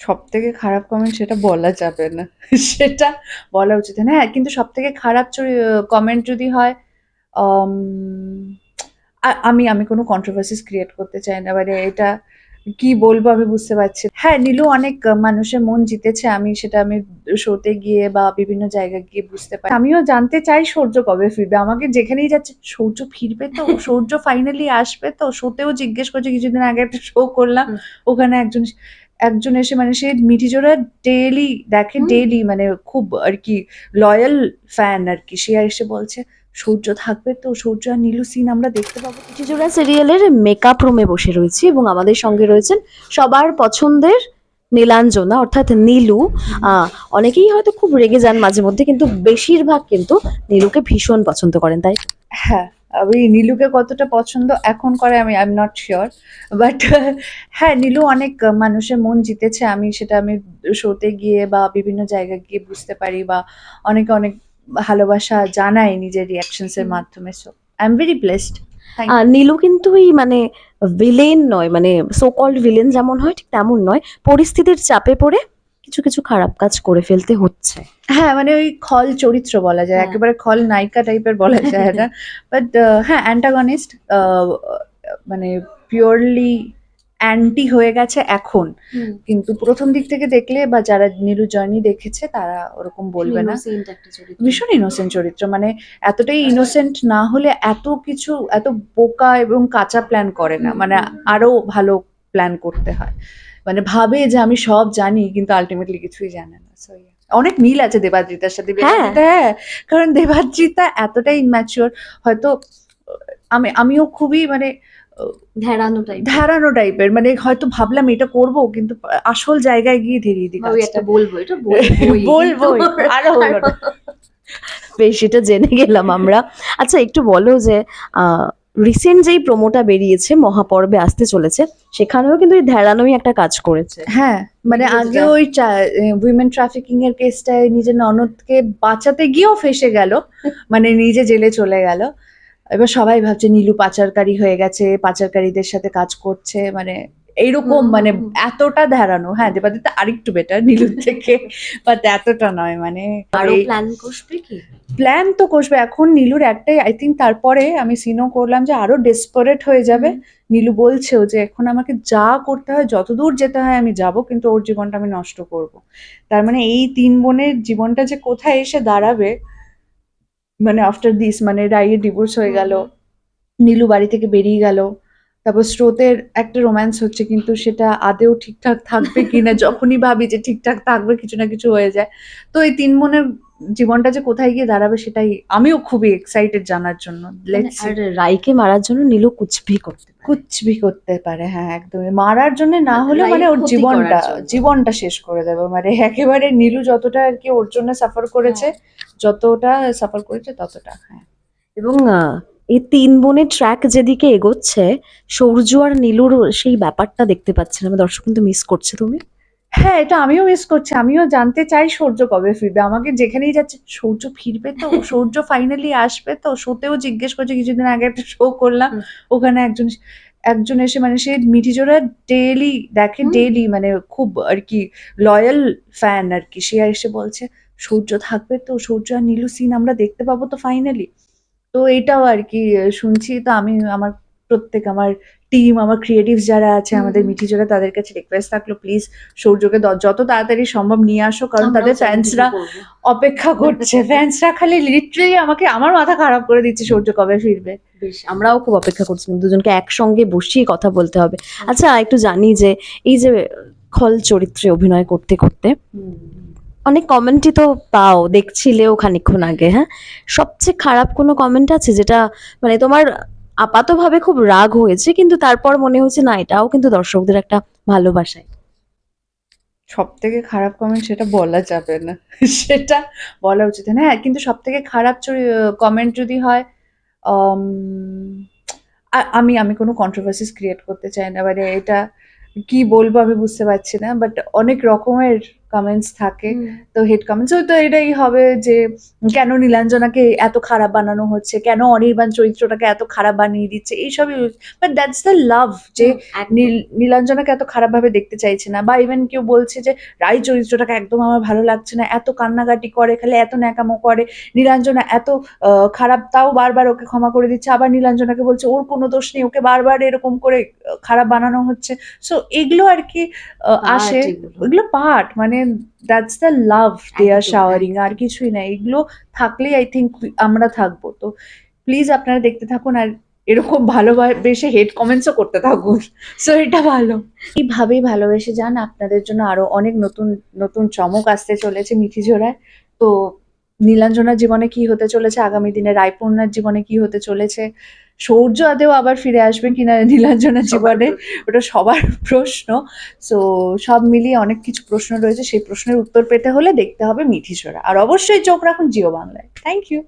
সব থেকে খারাপ কমেন্ট সেটা বলা যাবে না। সেটা বলা উচিত। না হ্যাঁ কিন্তু সব থেকে খারাপ কমেন্ট যদি হয় আমি আমি কোনো কন্ট্রোভার্সিস ক্রিয়েট করতে চাই না। মানে এটা কি বলব আমি বুঝতে পারছি হ্যাঁ নীলু অনেক মানুষের মন জিতেছে। আমি সেটা আমি শোতে গিয়ে বা বিভিন্ন জায়গায় গিয়ে বুঝতে পারি। আমিও জানতে চাই সূর্য কবে ফিরবে। আমাকে যেখানেই যাচ্ছে সূর্য ফিরবে তো? সূর্য ফাইনালি আসবে তো? শোতেও জিজ্ঞেস করছে কিছুদিন আগে একটা শো করলাম। ওখানে একজন একজন এসে মানে সে মিঠিজোড়া ডেইলি দেখে। ডেইলি মানে খুব আর কি লয়াল ফ্যান আর কি। সে এসে বলছে সূর্য থাকবে তো সূর্য আর নীলু সিন আমরা দেখতে পাবো। চিচুরা সিরিয়ালের মেকআপ রুমে বসে রয়েছি এবং আমাদের সঙ্গে রয়েছেন সবার পছন্দের নীলাঞ্জনা অর্থাৎ নীলু। অনেকেই হয়তো খুব রেগে যান মাঝে মধ্যে কিন্তু বেশিরভাগ কিন্তু নীলুকে ভীষণ পছন্দ করেন তাই হ্যাঁ। আমি নীলুকে কতটা পছন্দ এখন করে আমি I am not sure but হ্যাঁ নীলু অনেক মানুষের মন জিতেছে। আমি সেটা আমি শোতে গিয়ে বা বিভিন্ন জায়গায় গিয়ে বুঝতে পারি বা অনেকে অনেক ভালোবাসা জানায় নিজের রিয়াকশনস এর মাধ্যমে। So I am very blessed Nilu কিন্তু এই মানে ভিলেন নয় মানে সো কল্ড ভিলেন যেমন হয় ঠিক তেমন নয়। পরিস্থিতির চাপে পড়ে কিছু কিছু খারাপ কাজ করে ফেলতে হচ্ছে। হ্যাঁ মানে ওই খল চরিত্র বলা যায় হ্যাঁ। একেবারে খল নায়িকা টাইপের বলা যায় না বাট হ্যাঁ অ্যান্টাগনিস্ট মানে পিওরলি অ্যান্টি হয়ে গেছে এখন। কিন্তু প্রথম দিক থেকে দেখলে বা যারা নীলু জার্নি দেখেছে তারা ওরকম বলবে না। ভীষণ ইনোসেন্ট চরিত্র মানে এতটাই ইনোসেন্ট না হলে এত কিছু এত বোকা এবং কাঁচা প্ল্যান করে না। মানে। আরও ভালো প্ল্যান করতে হয়। মানে ভাবে যে আমি সব জানি কিন্তু আলটিমেটলি কিছুই জানে না। অনেক মিল আছে দেবাদ্রিতার সাথে। হ্যাঁ। কারণ দেবাদ্রিতা এতটাই ইম্যাচিওর হয়তো আমি আমিও খুবই মানে ধ্যারানো টাইপ ধারানো টাইপের মানে হয়তো ভাবলাম এটা করব কিন্তু আসল জায়গায় গিয়ে ধরিয়ে দিই ওই একটা বলব এটা বলব আরও বেশ এটা জেনে গেলাম আমরা। আচ্ছা একটু বলো যে রিসেন্ট যেই প্রোমোটা বেরিয়েছে মহাপর্বে আসতে চলেছে সেখানেও কিন্তু এই ধ্যারানোই একটা কাজ করেছে। হ্যাঁ মানে আগে ওই উইমেন ট্রাফিকিং এর কেসটায় নিজের ননদকে বাঁচাতে গিয়েও ফেসে গেল মানে নিজে জেলে চলে গেল। এবার সবাই ভাবছে নীলু পাচারকারী হয়ে গেছে পাচারকারীদের সাথে কাজ করছে মানে এইরকম মানে এতটা ধারানো হ্যাঁ দেবাদিতা আরেকটু বেটার নীলুর থেকে বাট এতটা নয় মানে আরও প্ল্যান করবে কি? প্ল্যান তো কষবে। এখন নীলুর একটাই আই থিঙ্ক তারপরে আমি সিনও করলাম যে আরও ডেসপারেট হয়ে যাবে। নীলু বলছেও যে এখন আমাকে যা করতে হয় যতদূর যেতে হয় আমি যাব কিন্তু ওর জীবনটা আমি নষ্ট করব। তার মানে এই তিন বোনের জীবনটা যে কোথায় এসে দাঁড়াবে মানে আফটার দিস মানে রাইয়ের ডিভোর্স হয়ে গেল নীলু বাড়ি থেকে বেরিয়ে গেল তারপর স্রোতের একটা রোম্যান্স হচ্ছে কিন্তু সেটা আদেও ঠিকঠাক থাকবে কিনা যখনই ভাবি যে ঠিকঠাক থাকবে কিছু না কিছু হয়ে যায়। তো এই তিন বোনের জীবনটা যে কোথায় গিয়ে দাঁড়াবে সেটাই আমিও খুবই এক্সাইটেড জানার জন্য। মানে লেটস আর রাইকে মারার জন্য নীলু কুচভি করতে। কুচবি করতে পারে হ্যাঁ একদমই মারার জন্য না হলে মানে ওর জীবনটা জীবনটা শেষ করে দেবে। মানে একেবারে নীলু যতটা আর কি ওর জন্য সাফার করেছে যতটা সাফার করেছে ততটা হ্যাঁ। এবং এই তিন বোনের ট্র্যাক যেদিকে এগোচ্ছে সৌর্য আর নীলুর সেই ব্যাপারটা দেখতে পাচ্ছি না দর্শক কিন্তু মিস করছে তুমি। হ্যাঁ এটা আমিও মিস করছি। আমিও জানতে চাই সূর্য কবে ফিরবে। আমাকে যেখানেই যাচ্ছে সূর্য ফিরবে তো? সূর্য ফাইনালি আসবে তো? শোতেও জিজ্ঞেস করছে কিছুদিন আগে একটা শো করলাম। ওখানে একজন একজন এসে মানে সে মিঠিজোড়া ডেইলি দেখে। ডেইলি মানে খুব আর কি লয়াল ফ্যান আর কি। সে এসে বলছে সূর্য থাকবে তো? সূর্য আর নীলু সিন আমরা দেখতে পাবো তো ফাইনালি তো এটাও আর কি শুনছি। তো আমি আমার প্রত্যেক আমার টিম আমার ক্রিয়েটিভস যারা আছে আমাদের। মিঠি যারা তাদের কাছে রিকোয়েস্ট থাকল প্লিজ সূর্যকে যত তাড়াতাড়ি সম্ভব নিয়ে আসো কারণ তাদের ফ্যান্সরা অপেক্ষা করছে। ফ্যান্সরা খালি লিটারেলি আমাকে আমার মাথা খারাপ করে দিচ্ছে সূর্য কবে ফিরবে। বেশ আমরাও খুব অপেক্ষা করছি দুজনকে একসঙ্গে বসিয়ে কথা বলতে হবে। আচ্ছা একটু জানি যে এই যে খল চরিত্রে অভিনয় করতে করতে অনেক কমেন্টই তো পাও দেখছিলেও খানিকক্ষণ আগে হ্যাঁ? সবচেয়ে খারাপ কোনো কমেন্ট আছে যেটা মানে তোমার আপাতভাবে খুব রাগ হয়েছে, কিন্তু তারপর মনে হচ্ছে, না, এটাও কিন্তু দর্শকদের একটা ভালোবাসায় সব থেকে খারাপ কমেন্ট সেটা বলা যাবে না। সেটা বলা উচিত। না হ্যাঁ কিন্তু সব থেকে খারাপ কমেন্ট যদি হয় আমি আমি কোনো কন্ট্রোভার্সিস ক্রিয়েট করতে চাই না। মানে এটা কি বলব আমি বুঝতে পারছি না বাট অনেক রকমের কমেন্টস থাকে। তো হেড কমেন্টস তো এটাই হবে যে কেন নীলাঞ্জনাকে এত খারাপ বানানো হচ্ছে? কেন অনির্বাণ চরিত্রটাকে এত খারাপ বানিয়ে দিচ্ছে? এইসবই বাট দ্যাটস দ্য লাভ যে নীল নীলাঞ্জনাকে এত খারাপ ভাবে দেখতে চাইছে না। বা ইভেন কেউ বলছে যে রাই চরিত্রটাকে একদম আমার ভালো লাগছে না এত কান্নাকাটি করে খালি এত ন্যাকামো করে। নীলাঞ্জনা এত খারাপ তাও বারবার ওকে ক্ষমা করে দিচ্ছে। আবার নীলাঞ্জনাকে বলছে ওর কোনো দোষ নেই ওকে বারবার এরকম করে খারাপ বানানো হচ্ছে। সো এগুলো আর কি আসে। এগুলো। পার্ট মানে that's the love they are showering আর কিছুই না। এগুলো থাকলেই আই থিঙ্ক আমরা থাকব। তো প্লিজ আপনারা দেখতে থাকুন আর এরকম ভালোবেসে হেড কমেন্টসও করতে থাকুন। সো এটা ভালো। এইভাবেই ভালোবেসে যান। আপনাদের জন্য আরও অনেক নতুন নতুন চমক আসতে চলেছে মিঠি জোড়ায়। তো নীলাঞ্জনার জীবনে কি হতে চলেছে? আগামী দিনে রায়পূর্ণার জীবনে কি হতে চলেছে? সৌর্য আদেও আবার ফিরে আসবে কিনা নীলাঞ্জনার জীবনে? ওটা সবার প্রশ্ন। সো সব মিলিয়ে অনেক কিছু প্রশ্ন রয়েছে। সেই প্রশ্নের উত্তর পেতে হলে দেখতে হবে মিঠি ছোড়া আর অবশ্যই চোখ রাখুন জিও বাংলায়। Thank you